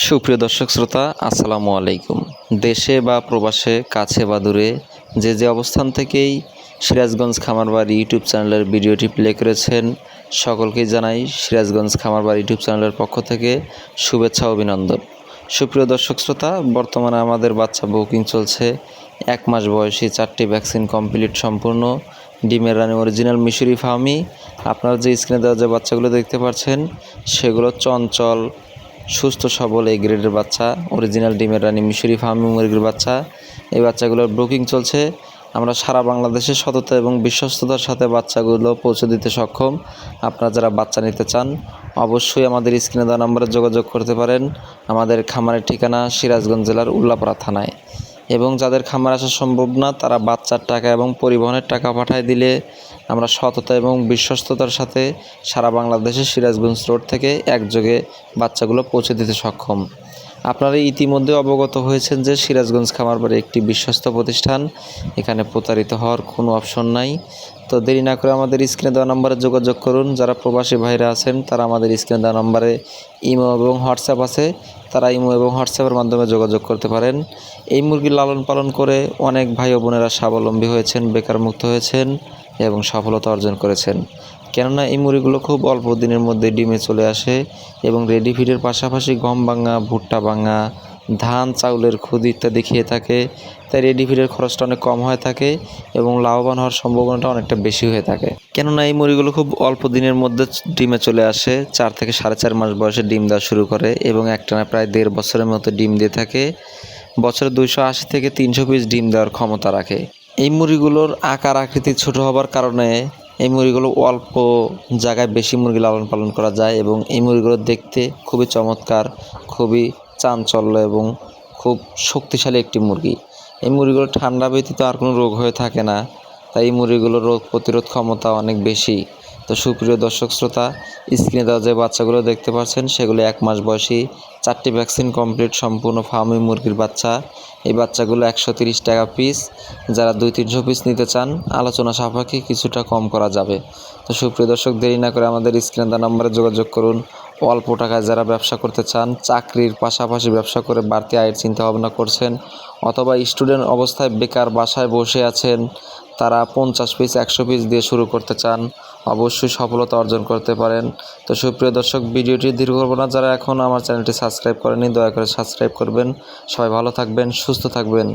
সুপ্রিয় দর্শক শ্রোতা, আসসালামু আলাইকুম। দেশে বা প্রবাসে, কাছে বা দূরে যে যে অবস্থান থেকেই সিরাজগঞ্জ খামারবাড়ি ইউটিউব চ্যানেলের ভিডিওটি প্লে করেছেন, সকলকেই জানাই সিরাজগঞ্জ খামারবাড়ি ইউটিউব চ্যানেলের পক্ষ থেকে শুভেচ্ছা, অভিনন্দন। সুপ্রিয় দর্শক শ্রোতা, বর্তমানে আমাদের বাচ্চা বুকিং চলছে। এক মাস বয়সী চারটি ভ্যাকসিন কমপ্লিট সম্পূর্ণ। ডিমের রানি অরিজিনাল মিশরি ফার্মি আপনারা যে স্ক্রিনে দেওয়া যে বাচ্চাগুলো দেখতে পাচ্ছেন, সেগুলো চঞ্চল সুস্থ, সবল এই গ্রেডের বাচ্চা অরিজিনাল ডিমের রানী মিশরি ফার্মি মুরগির বাচ্চা। এই বাচ্চাগুলোর বুকিং চলছে। আমরা সারা বাংলাদেশে সততা এবং বিশ্বস্ততার সাথে বাচ্চাগুলো পৌঁছে দিতে সক্ষম। আপনারা যারা বাচ্চা নিতে চান, অবশ্যই আমাদের স্ক্রিনে দেওয়া নম্বরে যোগাযোগ করতে পারেন। আমাদের খামারের ঠিকানা সিরাজগঞ্জ জেলার উল্লাপাড়া থানায়। এবং যাদের খামার আসা সম্ভব না, তারা বাচ্চার টাকা এবং পরিবহনের টাকা পাঠায় দিলে আমরা সততা এবং বিশ্বস্ততার সাথে সারা বাংলাদেশের সিরাজগঞ্জ রোড থেকে একযোগে বাচ্চাগুলো পৌঁছে দিতে সক্ষম। আপনারা ইতিমধ্যে অবগত হয়েছেন যে সিরাজগঞ্জ খামারবাড়ি একটি বিশ্বস্ত প্রতিষ্ঠান। এখানে প্রতারিত হওয়ার কোনো অপশন নাই। তো দেরি না করে আমাদের স্ক্রিনে দেওয়া নম্বরে যোগাযোগ করুন। যারা প্রবাসী ভাইরা আছেন, তারা আমাদের স্ক্রিনে দেওয়া নম্বরে ইমো এবং হোয়াটসঅ্যাপ আছে। তারা ইমো এবং হোয়াটসঅ্যাপের মাধ্যমে যোগাযোগ করতে পারেন। এই মুরগির লালন পালন করে অনেক ভাই বোনেরা স্বাবলম্বী হয়েছেন, বেকার মুক্ত হয়েছেন এবং সফলতা অর্জন করেছেন। কেননা এই মুড়িগুলো খুব অল্প দিনের মধ্যে ডিমে চলে আসে এবং রেডি ফিডের পাশাপাশি গম ভাঙা, ভুট্টা ভাঙা, ধান, চাউলের খুদ ইত্যাদি খেয়ে থাকে। তাই রেডি ফিডের খরচটা অনেক কম হয়ে থাকে এবং লাভবান হওয়ার সম্ভাবনাটা অনেকটা বেশি হয়ে থাকে। কেননা এই মুড়িগুলো খুব অল্প দিনের মধ্যে ডিমে চলে আসে। চার থেকে সাড়ে চার মাস বয়সে ডিম দেওয়া শুরু করে এবং একটানা প্রায় দেড় বছরের মতো ডিম দিয়ে থাকে। বছরে দুইশো আশি থেকে তিনশো পিস ডিম দেওয়ার ক্ষমতা রাখে। এই মুড়িগুলোর আকার আকৃতি ছোট হবার কারণে এই মুরগিগুলো অল্প জায়গায় বেশি মুরগি লালন পালন করা যায় এবং এই মুরগিগুলো দেখতে খুবই চমৎকার, খুবই চাঞ্চল্য এবং খুব শক্তিশালী একটি মুরগি। এই মুরগিগুলো ঠান্ডা ব্যতীত আর কোনো রোগ হয়ে থাকে না, তাই এই মুরগিগুলোর রোগ প্রতিরোধ ক্ষমতা অনেক বেশি। তো সুপ্রিয় দর্শক শ্রোতা স্ক্রিনে দেওয়া যে বাচ্চাগুলো দেখতে পাচ্ছেন, সেগুলো এক মাস বয়সী, চারটি ভ্যাকসিন কমপ্লিট সম্পূর্ণ ফার্মি মুরগির বাচ্চা। এই বাচ্চাগুলো একশো তিরিশ টাকা পিস যারা দুই তিনশো পিস নিতে চান, আলোচনা সাপেক্ষে কিছুটা কম করা যাবে। তো সুপ্রিয় দর্শক, দেরি না করে আমাদের স্ক্রিনে দেওয়া নম্বরে যোগাযোগ করুন। অল্প টাকায় যারা ব্যবসা করতে চান, চাকরির পাশাপাশি ব্যবসা করে বাড়তি আয়ের চিন্তা ভাবনা করছেন অথবা স্টুডেন্ট অবস্থায় বেকার বাসায় বসে আছেন, তারা পঞ্চাশ পিস একশো পিস দিয়ে শুরু করতে চান, অবশ্যই সফলতা অর্জন করতে পারেন। তো সুপ্রিয় দর্শক, ভিডিওটি দীর্ঘ করব না, যারা এখন আমার চ্যানেলটি সাবস্ক্রাইব করেনি দয়া করে সাবস্ক্রাইব করবেন। সবাই ভালো থাকবেন, সুস্থ থাকবেন।